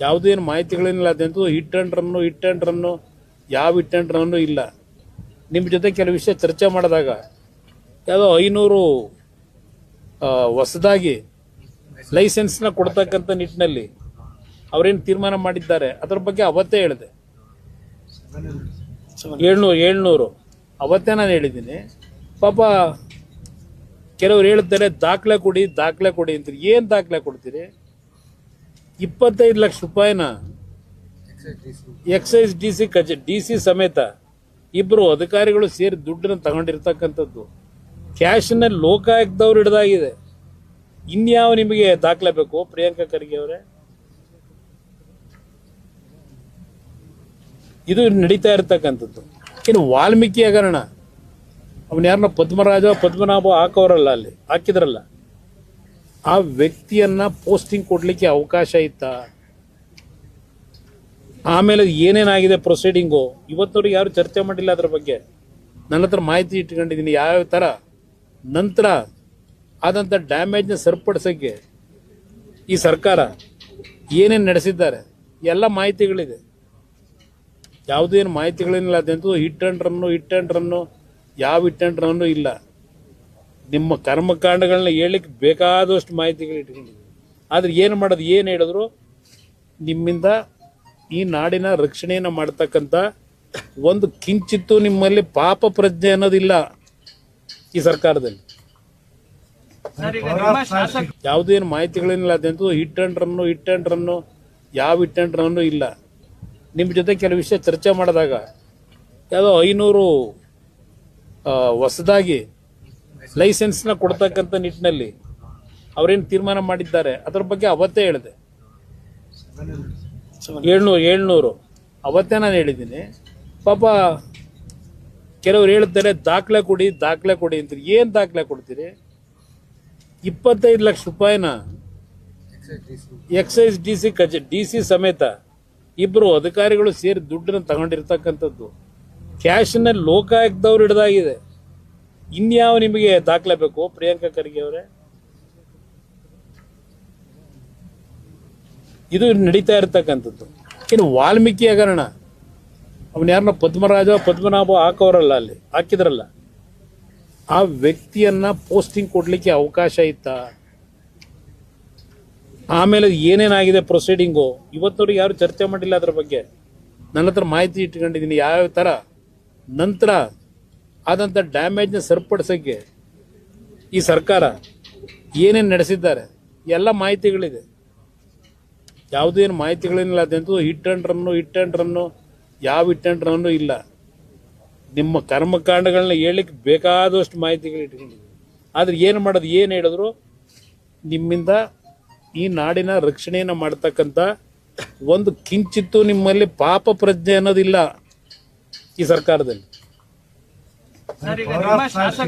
ಯಾವುದೇನು ಮಾಹಿತಿಗಳೇನಿಲ್ಲ, ಅದೆಂತೂ hit and run hit and run ಯಾವ hit and run ಇಲ್ಲ. ನಿಮ್ಮ ಜೊತೆ ಕೆಲವು ವಿಷಯ ಚರ್ಚೆ ಮಾಡಿದಾಗ, ಯಾವುದೋ ಐನೂರು ಹೊಸದಾಗಿ ಲೈಸೆನ್ಸ್ನ ಕೊಡ್ತಕ್ಕಂಥ ನಿಟ್ಟಿನಲ್ಲಿ ಅವರೇನು ತೀರ್ಮಾನ ಮಾಡಿದ್ದಾರೆ, ಅದರ ಬಗ್ಗೆ ಅವತ್ತೇ ಹೇಳಿದೆ. ಏಳ್ನೂರು ಏಳ್ನೂರು. ಅವತ್ತೇ ನಾನು ಹೇಳಿದ್ದೀನಿ. ಪಾಪ ಕೆಲವ್ರು ಹೇಳ್ತಾರೆ ದಾಖಲೆ ಕೊಡಿ ದಾಖಲೆ ಕೊಡಿ ಅಂತೀರಿ. ಏನು ದಾಖಲೆ ಕೊಡ್ತೀರಿ? ಇಪ್ಪತ್ತೈದು ಲಕ್ಷ ರೂಪಾಯಿನ ಎಕ್ಸೈಸ್ ಡಿ ಸಿ ಕಚ ಡಿ ಸಿ ಸಮೇತ ಇಬ್ಬರು ಅಧಿಕಾರಿಗಳು ಸೇರಿ ದುಡ್ಡನ್ನು ತಗೊಂಡಿರ್ತಕ್ಕಂಥದ್ದು. ಕ್ಯಾಶ್ನ ಲೋಕಾಯುಕ್ತವ್ರು ಹಿಡ್ದಾಗಿದೆ. ಇನ್ಯಾವ ನಿಮಗೆ ದಾಖಲೆ ಬೇಕು, ಪ್ರಿಯಾಂಕಾ ಖರ್ಗೆ ಅವರೇ? ಇದು ನಡೀತಾ ಇರತಕ್ಕಂಥದ್ದು. ಇನ್ನು ವಾಲ್ಮೀಕಿ ಹಗರಣ, ಅವನ ಯಾರನ್ನ ಪದ್ಮರಾಜ, ಪದ್ಮನಾಭ ಹಾಕೋರಲ್ಲ ಅಲ್ಲಿ, ಹಾಕಿದ್ರಲ್ಲ. ಆ ವ್ಯಕ್ತಿಯನ್ನ ಪೋಸ್ಟಿಂಗ್ ಕೊಡ್ಲಿಕ್ಕೆ ಅವಕಾಶ ಇತ್ತ? ಆಮೇಲೆ ಏನೇನಾಗಿದೆ ಪ್ರೊಸೀಡಿಂಗು? ಇವತ್ತವರೆಗೆ ಯಾರು ಚರ್ಚೆ ಮಾಡಿಲ್ಲ ಅದ್ರ ಬಗ್ಗೆ? ನನ್ನ ಹತ್ರ ಮಾಹಿತಿ ಇಟ್ಕೊಂಡಿದ್ದೀನಿ. ಯಾವ ಥರ ನಂತರ ಆದಂಥ ಡ್ಯಾಮೇಜ್ನ ಸರಿಪಡಿಸೋಕ್ಕೆ ಈ ಸರ್ಕಾರ ಏನೇನು ನಡೆಸಿದ್ದಾರೆ? ಎಲ್ಲ ಮಾಹಿತಿಗಳಿದೆ. ಯಾವುದೇನು ಮಾಹಿತಿಗಳೇನಿಲ್ಲ, ಅದಂತೂ hit and run hit and run ಯಾವ ಹಿಟ್ ಅಂಡ್ ರನ್ನು ಇಲ್ಲ. ನಿಮ್ಮ ಕರ್ಮಕಾಂಡಗಳನ್ನ ಹೇಳಲಿಕ್ಕೆ ಬೇಕಾದಷ್ಟು ಮಾಹಿತಿಗಳು ಇಟ್ಕೊಂಡಿದ್ದೀವಿ ಆದ್ರೆ ಏನು ಮಾಡೋದು ಏನು ಹೇಳಿದ್ರು? ನಿಮ್ಮಿಂದ ಈ ನಾಡಿನ ರಕ್ಷಣೆಯನ್ನು ಮಾಡ್ತಕ್ಕಂಥ ಒಂದು ಕಿಂಚಿತ್ತು ನಿಮ್ಮಲ್ಲಿ ಪಾಪ ಪ್ರಜ್ಞೆ ಅನ್ನೋದಿಲ್ಲ ಈ ಸರ್ಕಾರದಲ್ಲಿ. ಯಾವುದೇನು ಮಾಹಿತಿಗಳೇನಿಲ್ಲ ಅದಂತೂ hit and run hit and run ಯಾವ ಹಿಟ್ ಅಂಡ್ ರನ್ನು ಇಲ್ಲ. ನಿಮ್ಮ ಜೊತೆ ಕೆಲವು ವಿಷಯ ಚರ್ಚೆ ಮಾಡಿದಾಗ ಯಾವುದೋ ಐನೂರು ಹೊಸದಾಗಿ ಲೈಸೆನ್ಸ್ನ ಕೊಡ್ತಕ್ಕಂಥ ನಿಟ್ಟಿನಲ್ಲಿ ಅವರೇನು ತೀರ್ಮಾನ ಮಾಡಿದ್ದಾರೆ, ಅದರ ಬಗ್ಗೆ ಅವತ್ತೇ ಹೇಳಿದೆ. ಏಳ್ನೂರು ಏಳ್ನೂರು. ಅವತ್ತೇ ನಾನು ಹೇಳಿದ್ದೀನಿ. ಪಾಪ ಕೆಲವ್ರು ಹೇಳ್ತಾರೆ ದಾಖಲೆ ಕೊಡಿ ದಾಖಲೆ ಕೊಡಿ ಅಂತೀರಿ. ಏನು ದಾಖಲೆ ಕೊಡ್ತೀರಿ? ಇಪ್ಪತ್ತೈದು ಲಕ್ಷ ರೂಪಾಯಿನ ಎಕ್ಸೈಸ್ ಡಿ ಸಿ ಕಚೇ ಡಿ ಸಿ ಸಮೇತ ಇಬ್ಬರು ಅಧಿಕಾರಿಗಳು ಸೇರಿ ದುಡ್ಡನ್ನು ತಗೊಂಡಿರ್ತಕ್ಕಂಥದ್ದು. ಕ್ಯಾಶ್ನಲ್ಲಿ ಲೋಕಾಯುಕ್ತವ್ರು ಹಿಡ್ದಾಗಿದೆ. ಇನ್ಯಾವ ನಿಮಗೆ ದಾಖಲೆ ಬೇಕು? ಪ್ರಿಯಾಂಕಾ ಖರ್ಗೆ ಅವರೇ? ಇದು ನಡೀತಾ ಇರತಕ್ಕಂಥದ್ದು. ಇನ್ನು ವಾಲ್ಮೀಕಿ ಹಗರಣ? ಅವನ ಯಾರನ್ನ ಪದ್ಮರಾಜ, ಪದ್ಮನಾಭ ಹಾಕೋರಲ್ಲ ಅಲ್ಲಿ? ಹಾಕಿದ್ರಲ್ಲ? ಆ ವ್ಯಕ್ತಿಯನ್ನ ಪೋಸ್ಟಿಂಗ್ ಕೊಡ್ಲಿಕ್ಕೆ ಅವಕಾಶ ಇತ್ತ? ಆಮೇಲೆ ಏನೇನಾಗಿದೆ ಪ್ರೊಸೀಡಿಂಗು? ಇವತ್ತವ್ರಿಗೆ ಯಾರು ಚರ್ಚೆ ಮಾಡಿಲ್ಲ ಅದ್ರ ಬಗ್ಗೆ? ನನ್ನ ಹತ್ರ ಮಾಹಿತಿ ಇಟ್ಕೊಂಡಿದ್ದೀನಿ. ಯಾವ್ಯಾವ ಥರ ನಂತರ ಆದಂಥ ಡ್ಯಾಮೇಜ್ನ ಸರಿಪಡಿಸೋಕ್ಕೆ ಈ ಸರ್ಕಾರ ಏನೇನು ನಡೆಸಿದ್ದಾರೆ, ಎಲ್ಲ ಮಾಹಿತಿಗಳಿದೆ. ಯಾವುದೇನು ಮಾಹಿತಿಗಳೇನಿಲ್ಲ, ಅದಂತೂ hit and run hit and run ಯಾವ ಹಿಟ್ ಅಂಡ್ ರನ್ನು ಇಲ್ಲ. ನಿಮ್ಮ ಕರ್ಮಕಾಂಡಗಳನ್ನ ಹೇಳಿಕ್ಕೆ ಬೇಕಾದಷ್ಟು ಮಾಹಿತಿಗಳು ಇಟ್ಕೊಂಡಿದ್ದೀವಿ. ಆದರೆ ಏನು ಮಾಡೋದು, ಏನು ಹೇಳಿದ್ರು, ನಿಮ್ಮಿಂದ ಈ ನಾಡಿನ ರಕ್ಷಣೆಯನ್ನು ಮಾಡ್ತಕ್ಕಂಥ ಒಂದು ಕಿಂಚಿತ್ತು ನಿಮ್ಮಲ್ಲಿ ಪಾಪ ಪ್ರಜ್ಞೆ ಅನ್ನೋದಿಲ್ಲ ಈ ಸರ್ಕಾರದಲ್ಲಿ. ಸರ್ ಈಗ ನಿಮ್ಮ ಶಾಸಕ